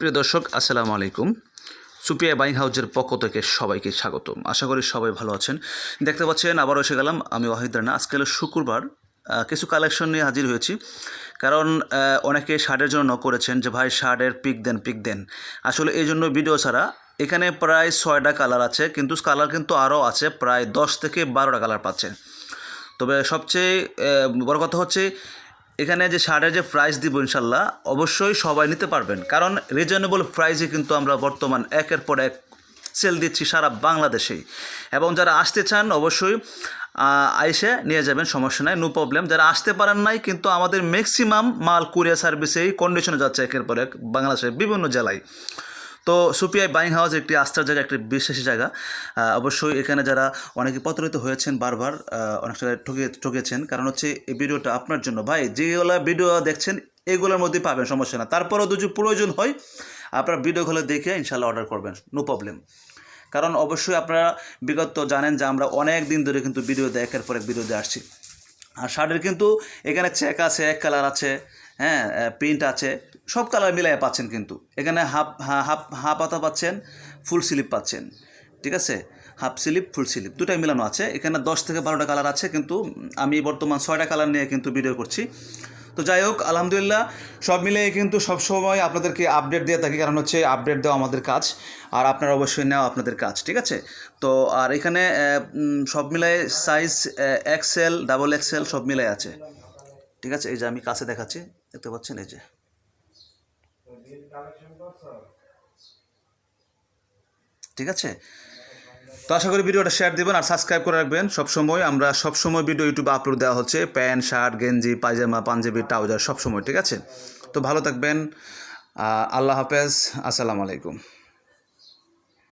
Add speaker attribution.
Speaker 1: প্রিয় দর্শক, আসসালামু আলাইকুম। সুপিয়া বাইং হাউজের পক্ষ থেকে সবাইকে স্বাগতম। আশা করি সবাই ভালো আছেন। দেখতে পাচ্ছেন, আবারও এসে গেলাম। আমি ওয়াহিদ রানা। আজকে হলো শুক্রবার। কিছু কালেকশন নিয়ে হাজির হয়েছি। কারণ অনেকে শার্টের জন্য করেছেন যে, ভাই, শার্টের পিক দেন পিক দেন। আসলে এই জন্য ভিডিও ছাড়া এখানে প্রায় ছয়টা কালার আছে, কিন্তু কালার কিন্তু আরও আছে, প্রায় দশ থেকে বারোটা কালার পাচ্ছেন। তবে সবচেয়ে বড় কথা হচ্ছে এখানে যে শার্টের যে প্রাইস দিব ইনশাল্লাহ, অবশ্যই সবাই নিতে পারবেন। কারণ রিজনেবল প্রাইসে কিন্তু আমরা বর্তমান একের পর এক সেল দিচ্ছি সারা বাংলাদেশেই। এবং যারা আসতে চান, অবশ্যই আইসে নিয়ে যাবেন, সমস্যা নাই নো প্রবলেম যারা আসতে পারেন নাই, কিন্তু আমাদের ম্যাক্সিমাম মাল কুরিয়ার সার্ভিসেই কন্ডিশনে যাচ্ছে একের পর এক বাংলাদেশের বিভিন্ন জেলায়। তো সুপিআই বাইং হাউস একটি আস্থার জায়গা, একটি বিশেষ জায়গা। অবশ্যই এখানে যারা অনেকে প্রতারিত হয়েছেন বারবার অনেক জায়গায় ঠকে, ঠকেছেন, কারণ হচ্ছে এই ভিডিওটা আপনার জন্য। ভাই, যেগুলো ভিডিও দেখছেন, এগুলোর মধ্যেই পাবেন, সমস্যা না। তারপরেও যদি প্রয়োজন হয়, আপনারা ভিডিওগুলো দেখে ইনশাল্লাহ অর্ডার করবেন। নো প্রবলেম কারণ অবশ্যই আপনারা বিগত জানেন যে আমরা অনেক দিন ধরে কিন্তু ভিডিও দেখার পরে ভিডিও দিয়ে আসছি। আর শার্টের কিন্তু এখানে চেক আছে, এক কালার আছে হ্যাঁ প্রিন্ট আছে। সব কালার মিলাই পাচ্ছেন কিন্তু। এখানে হাফ হাফ হাফ হাতা পাচ্ছেন ফুল স্লিপ পাচ্ছেন। ঠিক আছে? হাফ স্লিপ ফুল স্লিপ দুটাই মিলানো আছে। এখানে দশ থেকে বারোটা কালার আছে কিন্তু আমি বর্তমান ছয়টা কালার নিয়ে কিন্তু ভিডিও করছি। তো যাই হোক, আলহামদুলিল্লাহ, সব মিলিয়ে কিন্তু সবসময় আপনাদেরকে আপডেট দিয়ে থাকি, কারণ হচ্ছে আপডেট দেওয়া আমাদের কাজ, আর আপনারা অবশ্যই নেওয়া আপনাদের কাজ, ঠিক আছে? তো, আর এখানে সব মিলাই সাইজ এক্সেল ডাবল এক্সেল সব মিলাই আছে। ঠিক আছে? এই যে আমি কাছে দেখাচ্ছি, দেখতে পাচ্ছেন? এই যে। ঠিক আছে? তো আশা করি ভিডিওটা শেয়ার দেবেন আর সাবস্ক্রাইব করে রাখবেন। সবসময় আমরা সবসময় ভিডিও ইউটিউবে আপলোড দেওয়া হচ্ছে। প্যান্ট, শার্ট, গেঞ্জি, পায়জামা, পাঞ্জাবি, ট্রাউজার, সবসময়, ঠিক আছে? তো ভালো থাকবেন। আল্লাহ হাফেজ। আসসালামু আলাইকুম।